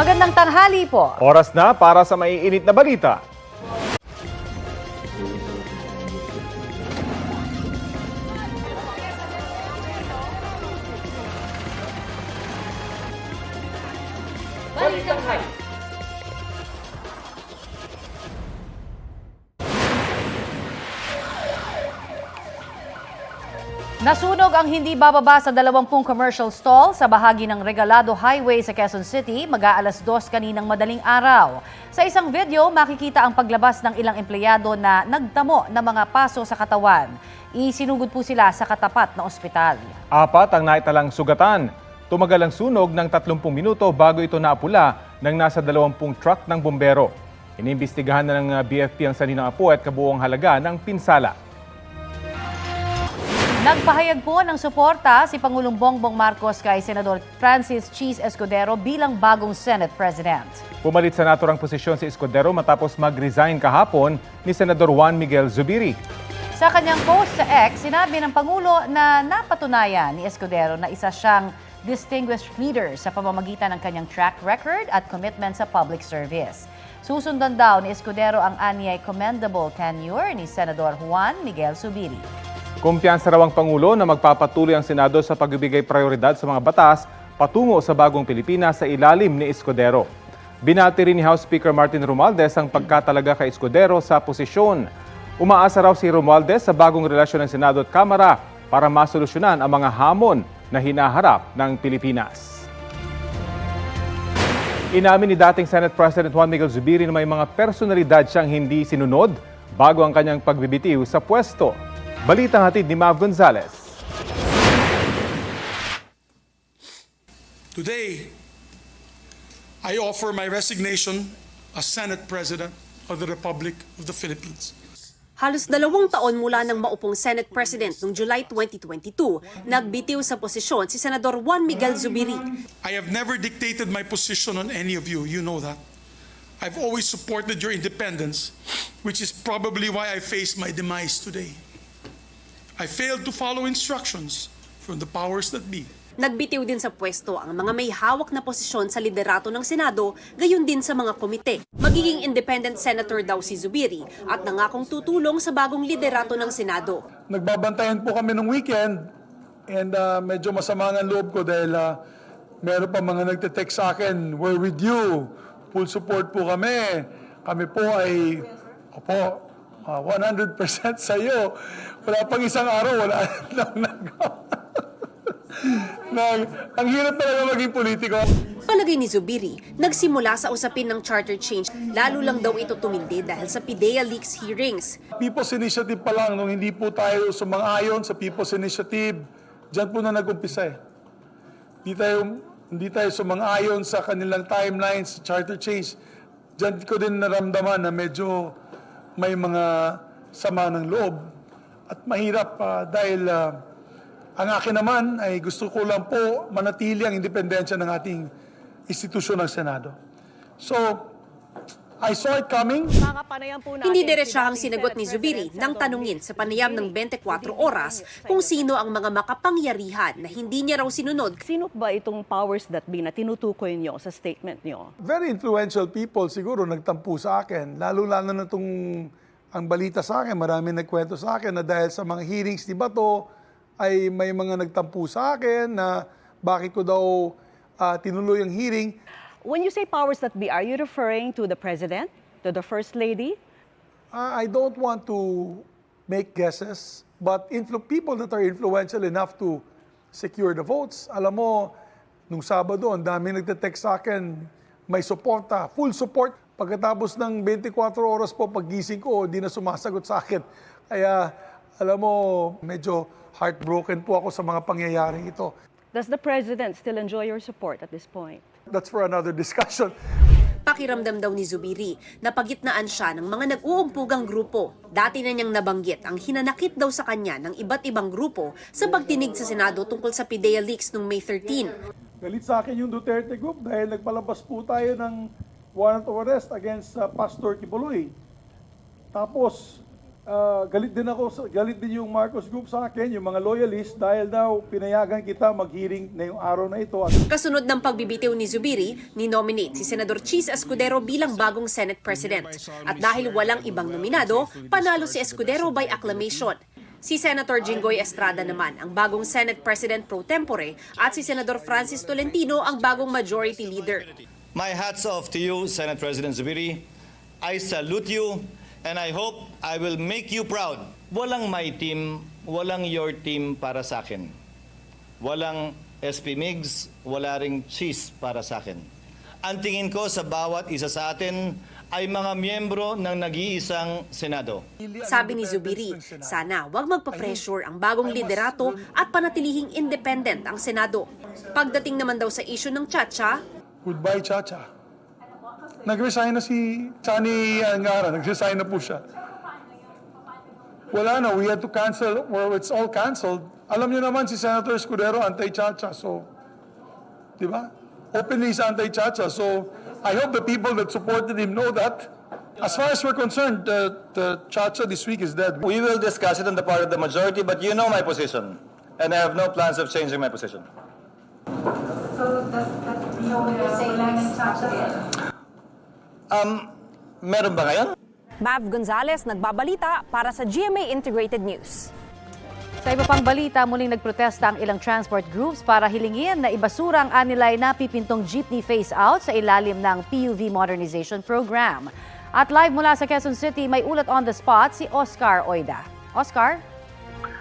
Magandang tanghali po. Oras na para sa maiinit na balita. Nasunog ang hindi bababa sa 20 commercial stall sa bahagi ng Regalado Highway sa Quezon City mag-aalas dos kaninang madaling araw. Sa isang video, makikita ang paglabas ng ilang empleyado na nagtamo ng mga paso sa katawan. Isinugod po sila sa katapat na ospital. Apat ang naitalang sugatan. Tumagal ang sunog ng 30 minuto bago ito naapula ng nasa 20 truck ng bombero. Inimbestigahan na ng uh, BFP ang saninang apo at kabuong halaga ng pinsala. Nagpahayag po ng suporta si Pangulong Bongbong Marcos kay Senador Francis Cheese Escudero bilang bagong Senate President. Pumalit sa naturang posisyon si Escudero matapos mag-resign kahapon ni Senador Juan Miguel Zubiri. Sa kanyang post sa X, sinabi ng Pangulo na napatunayan ni Escudero na isa siyang distinguished leader sa pamamagitan ng kanyang track record at commitment sa public service. Susundan daw ni Escudero ang anyay commendable tenure ni Senador Juan Miguel Subiri. Kumpiyansa raw ang Pangulo na magpapatuloy ang Senado sa pagbibigay prioridad sa mga batas patungo sa bagong Pilipinas sa ilalim ni Escudero. Binati rin ni House Speaker Martin Romualdez ang pagkatalaga kay Escudero sa posisyon. Umaasa raw si Romualdez sa bagong relasyon ng Senado at Kamara para masolusyonan ang mga hamon na hinaharap ng Pilipinas. Inamin ni dating Senate President Juan Miguel Zubiri na may mga personalidad siyang hindi sinunod bago ang kanyang pagbibitiw sa pwesto. Balitang hatid ni Mav Gonzalez. Today, I offer my resignation as Senate President of the Republic of the Philippines. Halos dalawang taon mula nang maupong Senate President noong July 2022, nagbitiw sa posisyon si Senador Juan Miguel Zubiri. I have never dictated my position on any of you, you know that. I've always supported your independence, which is probably why I face my demise today. I failed to follow instructions from the powers that be. Nagbitiw din sa pwesto ang mga may hawak na posisyon sa liderato ng Senado, gayon din sa mga komite. Magiging independent senator daw si Zubiri at nangakong tutulong sa bagong liderato ng Senado. nagbabantayan po kami nung weekend and uh, medyo masama ng loob ko dahil uh, meron pa mga nagte-text sa akin, we're with you, full support po kami. Kami po ay, opo, uh, 100% sa iyo. Wala pang isang araw, wala lang nagawa. Nag, ang hirap talaga maging politiko. Palagay ni Zubiri, nagsimula sa usapin ng charter change, lalo lang daw ito tumindi dahil sa PIDEA leaks hearings. People's Initiative pa lang, nung hindi po tayo sumang-ayon sa People's Initiative, dyan po na nag-umpisa eh. Hindi tayo, hindi tayo sumang-ayon sa kanilang timelines, charter change. Dyan ko din naramdaman na medyo may mga sama ng loob at mahirap ah, dahil ah, ang akin naman ay gusto ko lang po manatili ang independensya ng ating institusyon ng Senado. So, I saw it coming. Hindi diretsahang sinagot ni Zubiri nang tanungin sa panayam ng 24 oras kung sino ang mga makapangyarihan na hindi niya raw sinunod Sino ba itong powers that be na tinutukoy nyo sa statement nyo? very influential people siguro nagtampo sa akin. Lalo-lalo na itong ang balita sa akin, marami nagkwento sa akin na dahil sa mga hearings ni Bato, ay may mga nagtampo sa akin na bakit ko daw ah, tinuloy ang hearing. When you say powers that be, are you referring to the president, to the first lady? Ah, I don't want to make guesses, but influ- people that are influential enough to secure the votes. Alam mo, nung Sabado, ang dami nagte-text sa akin, may suporta, full support. Pagkatapos ng 24 oras po, paggising ko, di na sumasagot sa akin. Kaya, alam mo, medyo heartbroken po ako sa mga pangyayaring ito. Does the president still enjoy your support at this point? That's for another discussion. Pakiramdam daw ni Zubiri na pagitnaan siya ng mga nag-uumpugang grupo. Dati na niyang nabanggit ang hinanakit daw sa kanya ng iba't ibang grupo sa pagtinig sa Senado tungkol sa PIDEA leaks noong May 13. Galit sa akin yung Duterte Group dahil nagpalabas po tayo ng warrant of arrest against uh, Pastor Kibuloy. Tapos, ah, galit din ako, sa- galit din yung Marcos Group sa akin, yung mga loyalists, dahil daw pinayagan kita mag-hearing na yung araw na ito. At Kasunod ng pagbibitiw ni Zubiri, ni-nominate si Senador Cheese Escudero bilang bagong Senate President. At dahil walang ibang nominado, panalo si Escudero by acclamation. Si Senator Jinggoy Estrada naman ang bagong Senate President pro tempore at si Senador Francis Tolentino ang bagong Majority Leader. My hats off to you, Senate President Zubiri. I salute you and I hope I will make you proud. Walang my team, walang your team para sa akin. Walang SP Migs, wala ring cheese para sa akin. Ang tingin ko sa bawat isa sa atin ay mga miyembro ng nag-iisang Senado. Sabi ni Zubiri, sana wag magpa-pressure ang bagong liderato at panatilihing independent ang Senado. Pagdating naman daw sa issue ng Chacha, goodbye, Chacha. Nag-resign na si Chani Angara, nag-resign na po siya. Wala na, we had to cancel, or it's all canceled. Alam niyo naman si Senator Escudero, anti-Chacha, so, di ba? Openly is anti-Chacha, so I hope the people that supported him know that. As far as we're concerned, the, the Chacha this week is dead. We will discuss it on the part of the majority, but you know my position. And I have no plans of changing my position. So does that mean you're saying in touch again? Um, meron ba ngayon? Mav Gonzalez nagbabalita para sa GMA Integrated News. Sa iba pang balita, muling nagprotesta ang ilang transport groups para hilingin na ibasura ang anilay na pipintong jeepney face-out sa ilalim ng PUV Modernization Program. At live mula sa Quezon City, may ulat on the spot si Oscar Oida. Oscar?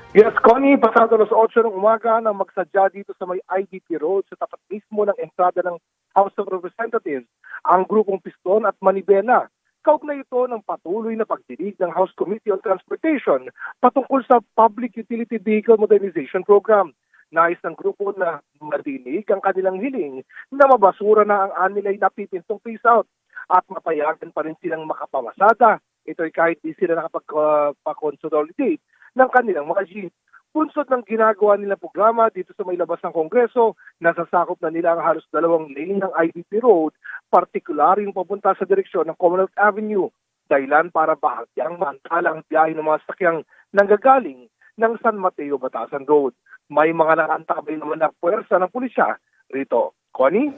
Yes, Connie, pasado alas 8 ng umaga nang magsadya dito sa may IDP Road sa tapat mismo ng entrada ng House of Representatives ang grupong Piston at Manibela. Kaugnay ito ng patuloy na pagdinig ng House Committee on Transportation patungkol sa Public Utility Vehicle Modernization Program. Nais ng grupo na madinig ang kanilang hiling na mabasura na ang anilay na pipintong face out at mapayagan pa rin silang makapamasada. Ito'y kahit di sila nakapag-consolidate ng kanilang mga jeep. Punsod ng ginagawa nilang programa dito sa may labas ng Kongreso, nasasakop na nila ang halos dalawang lane ng IDP Road, partikular yung papunta sa direksyon ng Commonwealth Avenue, dahilan para bahagyang mantalang biyahe ng mga sakyang nanggagaling ng San Mateo Batasan Road. May mga nakaantabay naman na puwersa ng pulisya rito. Connie?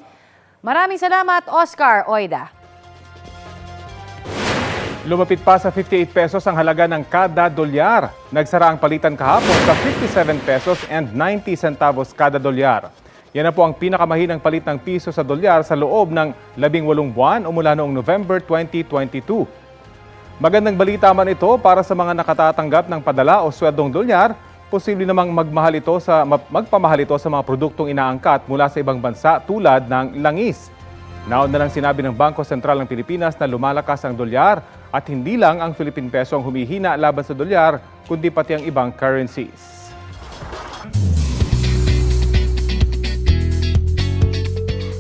Maraming salamat, Oscar Oida. Lumapit pa sa 58 pesos ang halaga ng kada dolyar. Nagsara ang palitan kahapon sa 57 pesos and 90 centavos kada dolyar. Yan na po ang pinakamahinang palit ng piso sa dolyar sa loob ng 18 buwan o mula noong November 2022. Magandang balita man ito para sa mga nakatatanggap ng padala o sweldong dolyar, posible namang magmahal ito sa magpamahal ito sa mga produktong inaangkat mula sa ibang bansa tulad ng langis. Naon na lang sinabi ng Bangko Sentral ng Pilipinas na lumalakas ang dolyar at hindi lang ang Philippine Peso ang humihina laban sa dolyar, kundi pati ang ibang currencies.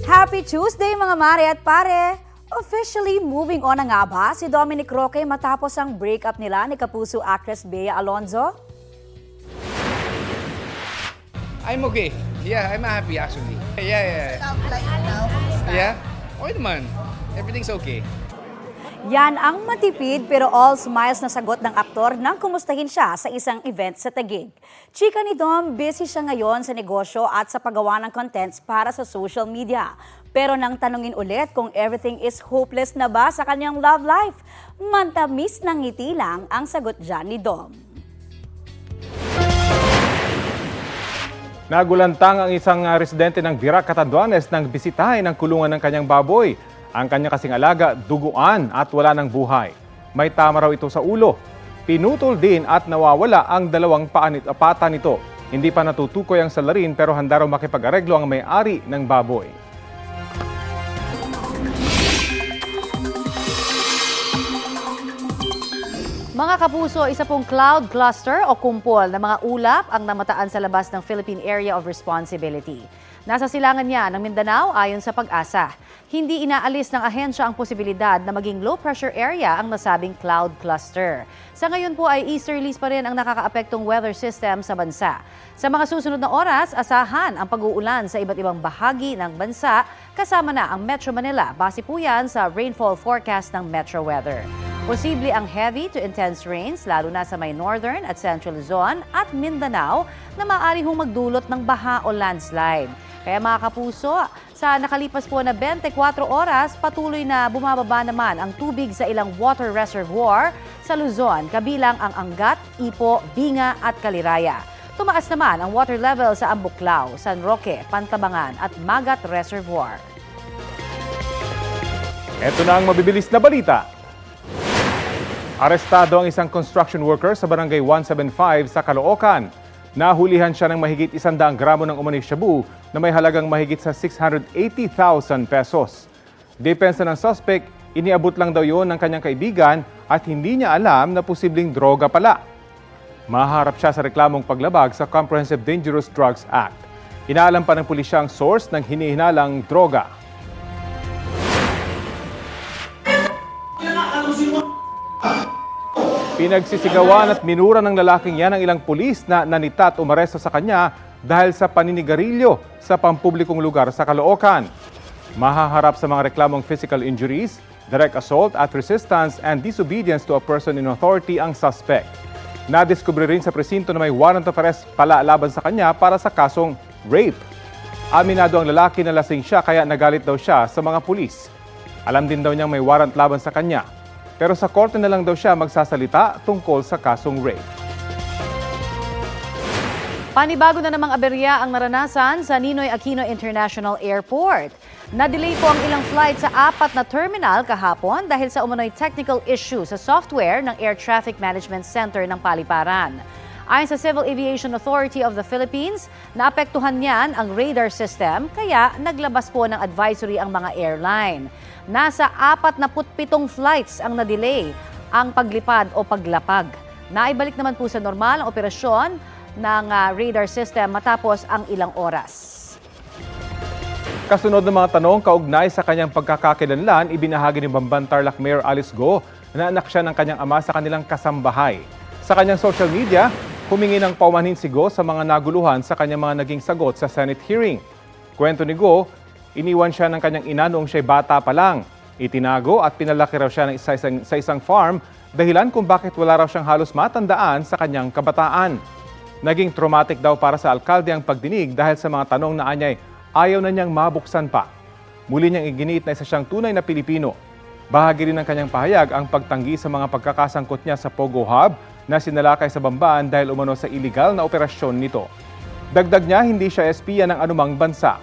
Happy Tuesday mga mare at pare! Officially moving on na nga ba si Dominic Roque matapos ang breakup nila ni Kapuso actress Bea Alonzo? I'm okay. Yeah, I'm happy actually. Yeah, yeah. Yeah? Okay naman. Everything's okay. Yan ang matipid pero all smiles na sagot ng aktor nang kumustahin siya sa isang event sa Taguig. Chika ni Dom, busy siya ngayon sa negosyo at sa paggawa ng contents para sa social media. Pero nang tanungin ulit kung everything is hopeless na ba sa kanyang love life, mantamis ng ngiti lang ang sagot dyan ni Dom. Nagulantang ang isang ah, residente ng Virac, Catanduanes nang bisitahin ang kulungan ng kanyang baboy. Ang kanya kasing alaga, duguan at wala ng buhay. May tama raw ito sa ulo. Pinutol din at nawawala ang dalawang paanit, pata nito. Hindi pa natutukoy ang salarin pero handa raw makipag-areglo ang may-ari ng baboy. Mga kapuso, isa pong cloud cluster o kumpol na mga ulap ang namataan sa labas ng Philippine Area of Responsibility. Nasa silangan niya ng Mindanao ayon sa pag-asa. Hindi inaalis ng ahensya ang posibilidad na maging low pressure area ang nasabing cloud cluster. Sa ngayon po ay easterlies pa rin ang nakakaapektong weather system sa bansa. Sa mga susunod na oras, asahan ang pag-uulan sa iba't ibang bahagi ng bansa kasama na ang Metro Manila. Base po yan sa rainfall forecast ng Metro Weather. Posible ang heavy to intense rains lalo na sa may northern at central Luzon at Mindanao na maaari hong magdulot ng baha o landslide. Kaya mga kapuso, sa nakalipas po na 24 oras, patuloy na bumababa naman ang tubig sa ilang water reservoir sa Luzon, kabilang ang Angat, Ipo, Binga at Kaliraya. Tumaas naman ang water level sa Ambuklao, San Roque, Pantabangan at Magat Reservoir. Ito na ang mabibilis na balita. Arestado ang isang construction worker sa barangay 175 sa Caloocan. Nahulihan siya ng mahigit 100 gramo ng umano'y shabu na may halagang mahigit sa 680,000 pesos. Depensa ng suspect, iniabot lang daw yon ng kanyang kaibigan at hindi niya alam na posibleng droga pala. Maharap siya sa reklamong paglabag sa Comprehensive Dangerous Drugs Act. Inaalam pa ng pulisya ang source ng hinihinalang droga. Pinagsisigawan at minura ng lalaking yan ang ilang pulis na nanita at umaresto sa kanya dahil sa paninigarilyo sa pampublikong lugar sa Caloocan. Mahaharap sa mga reklamong physical injuries, direct assault at resistance and disobedience to a person in authority ang suspect. Nadiskubre rin sa presinto na may warrant of arrest pala laban sa kanya para sa kasong rape. Aminado ang lalaki na lasing siya kaya nagalit daw siya sa mga pulis. Alam din daw niyang may warrant laban sa kanya. Pero sa korte na lang daw siya magsasalita tungkol sa kasong rape. Panibago na namang aberya ang naranasan sa Ninoy Aquino International Airport. Na-delay po ang ilang flight sa apat na terminal kahapon dahil sa umano'y technical issue sa software ng Air Traffic Management Center ng Paliparan. Ayon sa Civil Aviation Authority of the Philippines, naapektuhan niyan ang radar system kaya naglabas po ng advisory ang mga airline. Nasa 47 flights ang na-delay ang paglipad o paglapag. Naibalik naman po sa normal ang operasyon ng ah, radar system matapos ang ilang oras. Kasunod ng mga tanong kaugnay sa kanyang pagkakakilanlan, ibinahagi ni Bamban Tarlac Mayor Alice Go na anak siya ng kanyang ama sa kanilang kasambahay. Sa kanyang social media, humingi ng paumanhin si Go sa mga naguluhan sa kanyang mga naging sagot sa Senate hearing. Kwento ni Go, iniwan siya ng kanyang ina noong siya'y bata pa lang. Itinago at pinalaki raw siya ng isa, isang, sa isang farm dahilan kung bakit wala raw siyang halos matandaan sa kanyang kabataan. Naging traumatic daw para sa alkalde ang pagdinig dahil sa mga tanong na anyay ayaw na niyang mabuksan pa. Muli niyang iginiit na isa siyang tunay na Pilipino. Bahagi rin ng kanyang pahayag ang pagtanggi sa mga pagkakasangkot niya sa Pogo Hub na sinalakay sa Bambaan dahil umano sa illegal na operasyon nito. Dagdag niya, hindi siya espiya ng anumang bansa.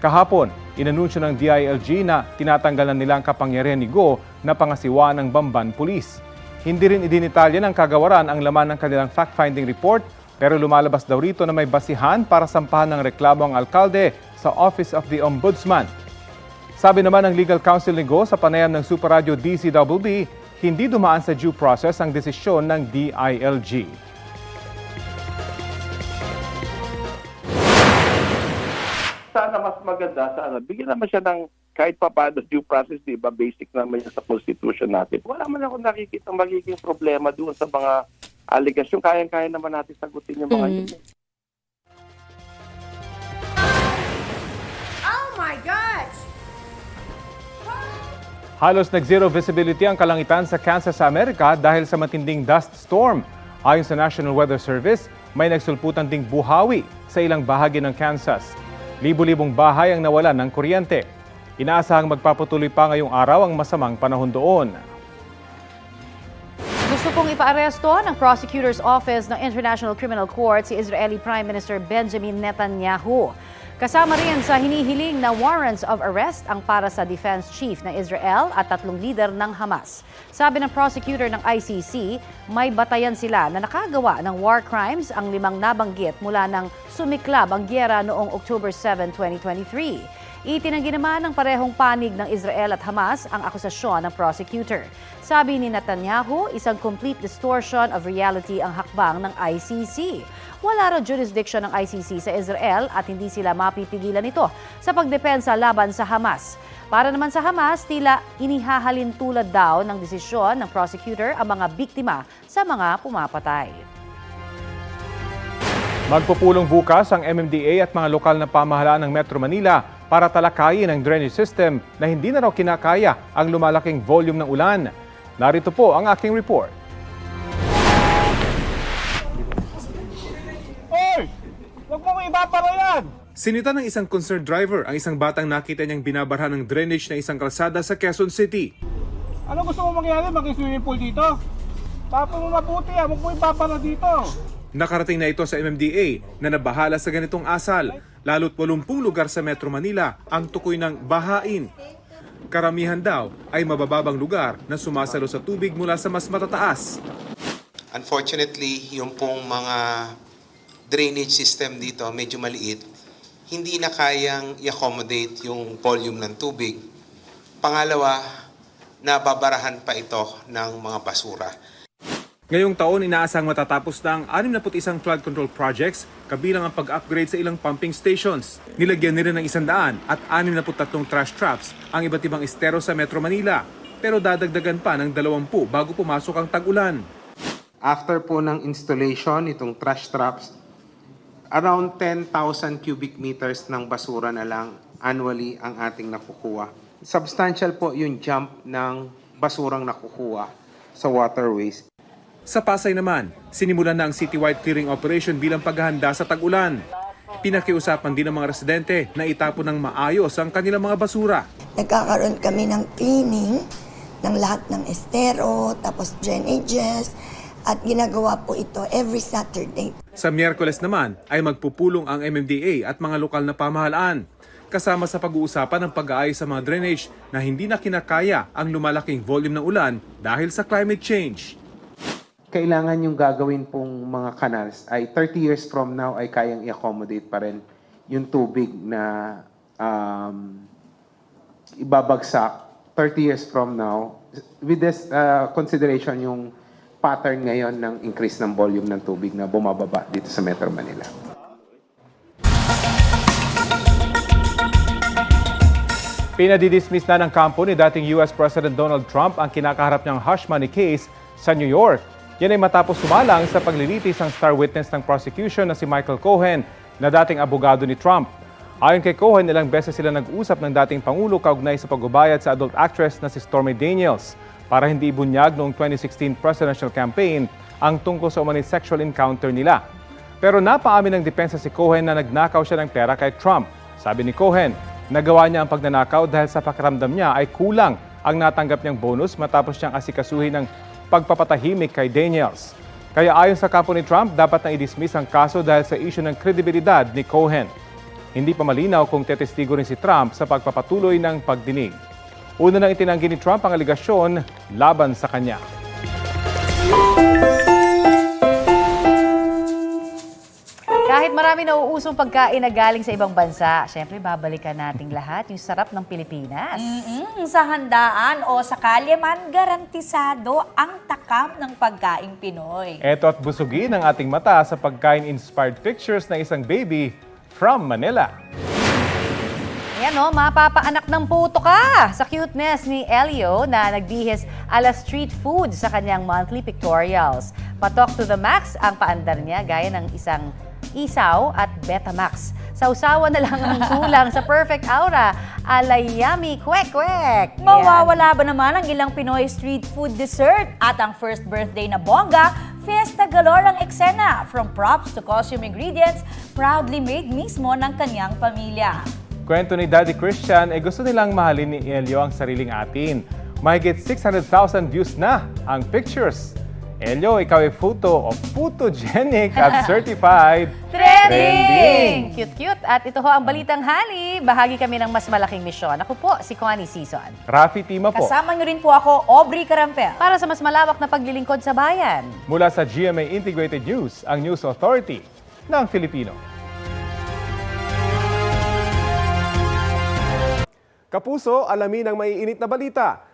Kahapon, inanunsyo ng DILG na tinatanggal na nila ang kapangyarihan ni Go na pangasiwa ng Bamban Police. Hindi rin idinitalya ng kagawaran ang laman ng kanilang fact-finding report pero lumalabas daw rito na may basihan para sampahan ng reklamo ang alkalde sa Office of the Ombudsman. Sabi naman ng legal counsel ni Go sa panayam ng Super Radio DCWB, hindi dumaan sa due process ang desisyon ng DILG. sana mas maganda sana bigyan naman siya ng kahit pa paano due process, di ba? Basic naman yan sa constitution natin. Wala man ako nakikita magiging problema doon sa mga allegation. Kayang-kaya naman natin sagutin yung mga yun. Halos nag-zero visibility ang kalangitan sa Kansas sa Amerika dahil sa matinding dust storm. Ayon sa National Weather Service, may nagsulputan ding buhawi sa ilang bahagi ng Kansas. Libo-libong bahay ang nawalan ng kuryente. Inaasahang magpapatuloy pa ngayong araw ang masamang panahon doon. Gusto pong ipaaresto ng Prosecutor's Office ng International Criminal Court si Israeli Prime Minister Benjamin Netanyahu. Kasama rin sa hinihiling na warrants of arrest ang para sa defense chief ng Israel at tatlong leader ng Hamas. Sabi ng prosecutor ng ICC, may batayan sila na nakagawa ng war crimes ang limang nabanggit mula nang sumiklab ang gyera noong October 7, 2023. Itinanggi naman ng parehong panig ng Israel at Hamas ang akusasyon ng prosecutor. Sabi ni Netanyahu, isang complete distortion of reality ang hakbang ng ICC. Wala raw jurisdiction ng ICC sa Israel at hindi sila mapipigilan nito sa pagdepensa laban sa Hamas. Para naman sa Hamas, tila inihahalin tulad daw ng desisyon ng prosecutor ang mga biktima sa mga pumapatay. Magpupulong bukas ang MMDA at mga lokal na pamahalaan ng Metro Manila para talakayin ang drainage system na hindi na raw kinakaya ang lumalaking volume ng ulan. Narito po ang aking report. Hoy! Huwag mo ibabara yan! Sinita ng isang concerned driver ang isang batang nakita niyang binabarhan ng drainage na isang kalsada sa Quezon City. Ano gusto mo mangyari? Mag-swimming pool dito? Papa mo mabuti ah, huwag mo ibabara dito. Nakarating na ito sa MMDA na nabahala sa ganitong asal, lalo't 80 lugar sa Metro Manila ang tukoy ng bahain. Karamihan daw ay mabababang lugar na sumasalo sa tubig mula sa mas matataas. Unfortunately, yung pong mga drainage system dito medyo maliit, hindi na kayang i-accommodate yung volume ng tubig. Pangalawa, nababarahan pa ito ng mga basura. Ngayong taon, inaasang matatapos na ang 61 flood control projects kabilang ang pag-upgrade sa ilang pumping stations. Nilagyan nila ng 100 at 63 trash traps ang iba't ibang estero sa Metro Manila. Pero dadagdagan pa ng 20 bago pumasok ang tag-ulan. After po ng installation itong trash traps, around 10,000 cubic meters ng basura na lang annually ang ating nakukuha. Substantial po yung jump ng basurang nakukuha sa waterways. Sa Pasay naman, sinimulan na ang citywide clearing operation bilang paghahanda sa tag-ulan. Pinakiusapan din ng mga residente na itapon ng maayos ang kanilang mga basura. Nagkakaroon kami ng cleaning ng lahat ng estero, tapos drainages, at ginagawa po ito every Saturday. Sa Miyerkules naman ay magpupulong ang MMDA at mga lokal na pamahalaan kasama sa pag-uusapan ng pag-aayos sa mga drainage na hindi na kinakaya ang lumalaking volume ng ulan dahil sa climate change. Kailangan yung gagawin pong mga canals ay 30 years from now ay kayang i-accommodate pa rin yung tubig na um, ibabagsak 30 years from now with this uh, consideration yung pattern ngayon ng increase ng volume ng tubig na bumababa dito sa Metro Manila. Pinadidismiss na ng kampo ni dating US President Donald Trump ang kinakaharap niyang hush money case sa New York. Yan ay matapos sumalang sa paglilitis ang star witness ng prosecution na si Michael Cohen na dating abogado ni Trump. Ayon kay Cohen, ilang beses sila nag-usap ng dating Pangulo kaugnay sa pagbabayad sa adult actress na si Stormy Daniels para hindi ibunyag noong 2016 presidential campaign ang tungkol sa umanit sexual encounter nila. Pero napaamin ng depensa si Cohen na nagnakaw siya ng pera kay Trump. Sabi ni Cohen, nagawa niya ang pagnanakaw dahil sa pakiramdam niya ay kulang ang natanggap niyang bonus matapos niyang asikasuhin ng pagpapatahimik kay Daniels. Kaya ayon sa kampo ni Trump, dapat na i-dismiss ang kaso dahil sa issue ng kredibilidad ni Cohen. Hindi pa malinaw kung tetestigo rin si Trump sa pagpapatuloy ng pagdinig. Una nang itinanggi ni Trump ang aligasyon laban sa kanya. Marami na uusong pagkain na galing sa ibang bansa, syempre babalikan nating lahat yung sarap ng Pilipinas. Mm, sa handaan o sa kalyaman, garantisado ang takam ng pagkaing Pinoy. Eto at busugin ang ating mata sa pagkain-inspired pictures ng isang baby from Manila. Ayan o, mapapaanak ng puto ka sa cuteness ni Elio na nagbihis ala street food sa kanyang monthly pictorials. Patok to the max ang paandar niya gaya ng isang isaw at Betamax. Sausawa na lang ang kulang sa perfect aura ala yummy kwek kwek. Ayan. Mawawala ba naman ang ilang Pinoy street food dessert at ang first birthday na bongga, fiesta galore ang eksena. From props to costume ingredients, proudly made mismo ng kanyang pamilya. Kwento ni Daddy Christian, eh gusto nilang mahalin ni Elio ang sariling atin. Mahigit 600,000 views na ang pictures. Elio, ikaw ay photo of photogenic at certified Trending! Cute-cute. At ito ho ang Balitang Hali. Bahagi kami ng mas malaking misyon. Ako po, si Connie Season. Rafi Tima po. Kasama niyo rin po ako, Aubrey Carampel. Para sa mas malawak na paglilingkod sa bayan. Mula sa GMA Integrated News, ang News Authority ng Filipino. Kapuso, alamin ang maiinit na balita.